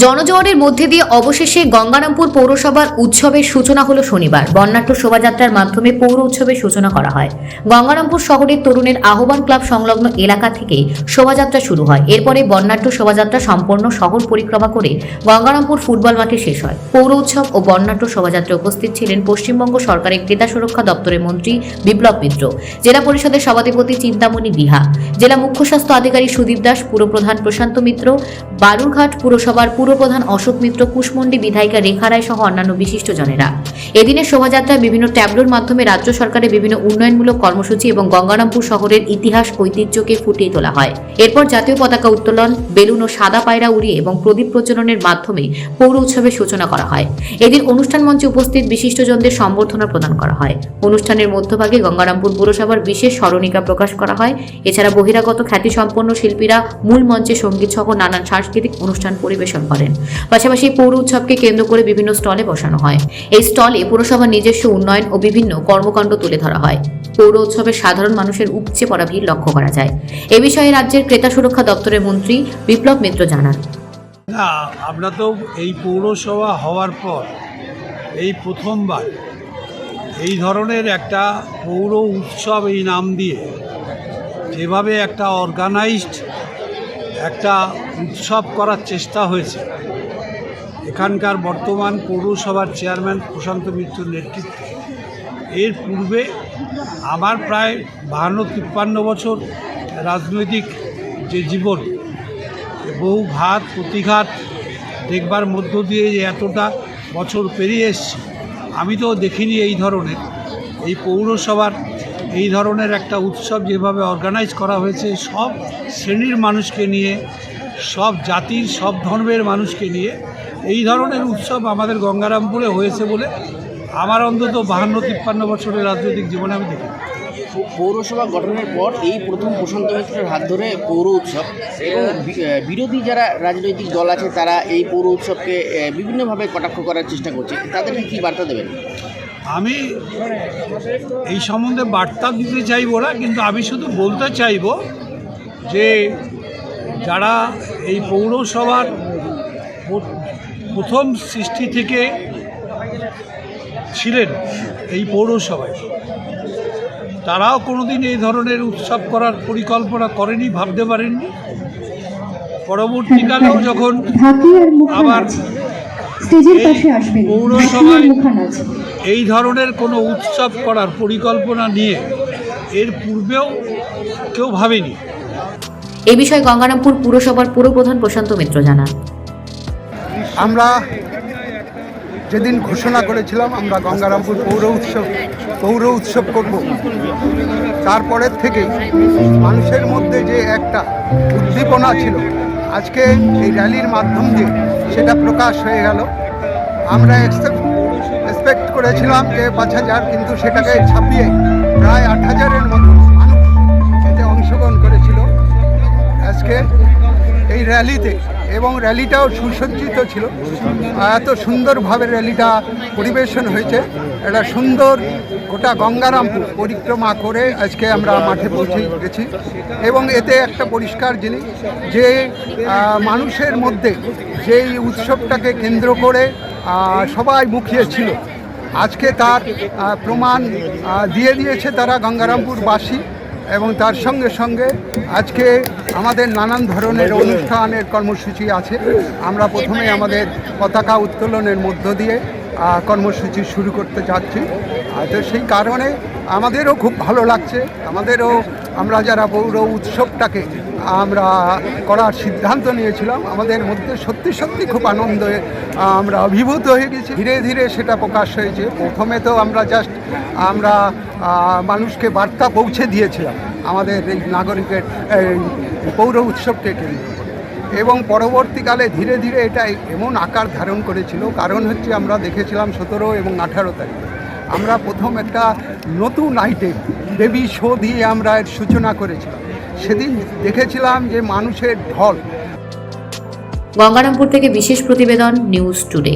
জনজোয়ারের মধ্যে দিয়ে অবশেষে গঙ্গারামপুর পৌরসভার উৎসবের সূচনা হলো শনিবার। বর্ণাঢ্য শোভাযাত্রার মাধ্যমে পৌর উৎসবের সূচনা করা হয়। গঙ্গারামপুর শহরের তরুণের আহ্বান ক্লাব সংলগ্ন এলাকা থেকে শোভাযাত্রা শুরু হয়। এরপরে বর্ণাঢ্য শোভাযাত্রা সম্পূর্ণ শহর পরিক্রমা করে গঙ্গারামপুর ফুটবল মাঠে শেষ হয়। পৌর উৎসব ও বর্ণাঢ্য শোভাযাত্রায় উপস্থিত ছিলেন পশ্চিমবঙ্গ সরকারের ক্রেতা সুরক্ষা দপ্তরের মন্ত্রী বিপ্লব মিত্র, জেলা পরিষদের সভাধিপতি চিন্তামণি বিহা, জেলা মুখ্য স্বাস্থ্য আধিকারিক সুদীপ দাস, পুরপ্রধান প্রশান্ত মিত্র বালুরঘাট পুরসভার পুরপ্রধান অশোক মিত্র, কুশমন্ডি বিধায়িকা রেখা রায় সহ অন্যান্য বিশিষ্টজনেরা। এদিনের শোভাযাত্রায় বিভিন্ন ট্যাবলোর মাধ্যমে রাজ্য সরকারের বিভিন্ন উন্নয়নমূলক কর্মসূচি এবং গঙ্গারামপুর শহরের ইতিহাস ঐতিহ্যকে ফুটিয়ে তোলা হয়। এরপর জাতীয় পতাকা উত্তোলন, বেলুন ও সাদা পায়রা উড়িয়ে এবং প্রদীপ প্রচলনের মাধ্যমে পৌর উৎসবের সূচনা করা হয়। এদিন অনুষ্ঠান মঞ্চে উপস্থিত বিশিষ্টজনদের সম্বর্ধনা প্রদান করা হয়। অনুষ্ঠানের মধ্যভাগে গঙ্গারামপুর পুরসভার বিশেষ স্মরণিকা প্রকাশ করা হয়। এছাড়া বহিরাগত খ্যাতিসম্পন্ন শিল্পীরা মূল মঞ্চে সংগীত সহ নানান সাংস্কৃতিক অনুষ্ঠান পরিবেশন করেন। পাশাপাশি পৌর উৎসবকে কেন্দ্র করে বিভিন্ন স্টলে বসানো হয়। এই স্টলে পুরসভার নিজস্ব উন্নয়ন ও বিভিন্ন কর্মকাণ্ড তুলে ধরা হয়। পৌর উৎসবে সাধারণ মানুষের উপচে পড়া ভিড় লক্ষ্য করা যায়। এ বিষয়ে রাজ্যের ক্রেতা সুরক্ষা দপ্তরের মন্ত্রী বিপ্লব মিত্র জানান। না, আমরা তো এই পৌরসভা হওয়ার পর, এই প্রথমবার এই ধরনের একটা পৌর উৎসব এই নাম দিয়ে যেভাবে একটা অর্গানাইজড একটা উৎসব করার চেষ্টা হয়েছে। এখানকার বর্তমান পৌরসভার চেয়ারম্যান প্রশান্ত মিত্রর নেতৃত্বে। এর পূর্বে আমার প্রায় বাহান্ন, তিপ্পান্ন বছর রাজনৈতিক যে জীবন, বহু ঘাত, প্রতিঘাত দেখবার মধ্য দিয়ে যে এতটা বছর পেরিয়ে এসছি, আমি তো দেখিনি এই ধরনের। এই পৌরসভার এই ধরনের একটা উৎসব যেভাবে অর্গানাইজ করা হয়েছে, সব শ্রেণির মানুষকে নিয়ে, সব জাতির, সব ধর্মের মানুষকে নিয়ে, এই ধরনের উৎসব আমাদের গঙ্গারামপুরে হয়েছে বলে আমার অন্তত বাহান্ন, তিপ্পান্ন বছরের রাজনৈতিক জীবনে আমি দেখি। পৌরসভা গঠনের পর এই প্রথম প্রশান্ত মিত্রের হাত ধরে পৌর উৎসব এবং বিরোধী যারা রাজনৈতিক দল আছে তারা এই পৌর উৎসবকে বিভিন্নভাবে কটাক্ষ করার চেষ্টা করছে। তাদেরকে কী বার্তা দেবেন? আমি এই সম্বন্ধে বার্তা দিতে চাইব না কিন্তু আমি শুধু বলতে চাইব যে যারা এই পৌরসভার প্রথম সৃষ্টি থেকে ছিলেন এই পৌরসভায় তারাও কোনোদিন এই ধরনের উৎসব করার পরিকল্পনা করেনি ভাবতে পারেননি। পরবর্তীকালেও যখন আবার স্টেজের পাশে আসবেন। পৌরসভায় এই ধরনের কোনো উৎসব করার পরিকল্পনা নিয়ে এর পূর্বেও কেউ ভাবেনি। এ বিষয়ে গঙ্গারামপুর পুরসভার পুরপ্রধান প্রশান্ত মিত্র জানান। আমরা যেদিন ঘোষণা করেছিলাম আমরা গঙ্গারামপুর পৌর উৎসব পৌর উৎসব করব। তারপরের থেকেই মানুষের মধ্যে যে একটা উদ্দীপনা ছিল আজকে এই র্যালির মাধ্যম দিয়ে সেটা প্রকাশ হয়ে গেল। আমরা এক্সপেক্ট করেছিলাম যে পাঁচ হাজার, কিন্তু সেটাকে ছাপিয়ে প্রায় আট হাজারের মতো মানুষ এতে অংশগ্রহণ করেছিল। আজকে এই র্যালিতে এবং র্যালিটাও সুসজ্জিত ছিল। এত সুন্দরভাবে র্যালিটা পরিবেশন হয়েছে। একটা সুন্দর গোটা গঙ্গারামপুর পরিক্রমা করে আজকে আমরা মাঠে পৌঁছে গেছি। এবং এতে একটা পরিষ্কার জিনিস, যে মানুষের মধ্যে যেই উৎসবটাকে কেন্দ্র করে সবাই মুখিয়ে ছিল। আজকে তার প্রমাণ দিয়ে দিয়েছে তারা গঙ্গারামপুরবাসী। এবং তার সঙ্গে সঙ্গে আজকে আমাদের নানান ধরনের অনুষ্ঠানের কর্মসূচি আছে। আমরা প্রথমে আমাদের পতাকা উত্তোলনের মধ্য দিয়ে কর্মসূচি শুরু করতে যাচ্ছি। তো সেই কারণে আমাদেরও খুব ভালো লাগছে। আমাদেরও, আমরা যারা পৌর উৎসবটাকে আমরা করার সিদ্ধান্ত নিয়েছিলাম। আমাদের মধ্যে সত্যি সত্যি খুব আনন্দে আমরা অভিভূত হয়ে গেছি। ধীরে ধীরে সেটা প্রকাশ হয়েছে। প্রথমে তো আমরা জাস্ট আমরা মানুষকে বার্তা পৌঁছে দিয়েছিলাম আমাদের এই নাগরিকের পৌর উৎসবকে কেন্দ্র এবং পরবর্তীকালে ধীরে ধীরে এটা এমন আকার ধারণ করেছিল। কারণ হচ্ছে আমরা দেখেছিলাম সতেরো এবং আঠারো তারিখ। আমরা প্রথম একটা নতুন আইটেম দেবী শো দিয়ে আমরা এর সূচনা করেছিলাম। সেদিন দেখেছিলাম যে মানুষের ঢল। গঙ্গারামপুর থেকে বিশেষ প্রতিবেদন নিউজ টুডে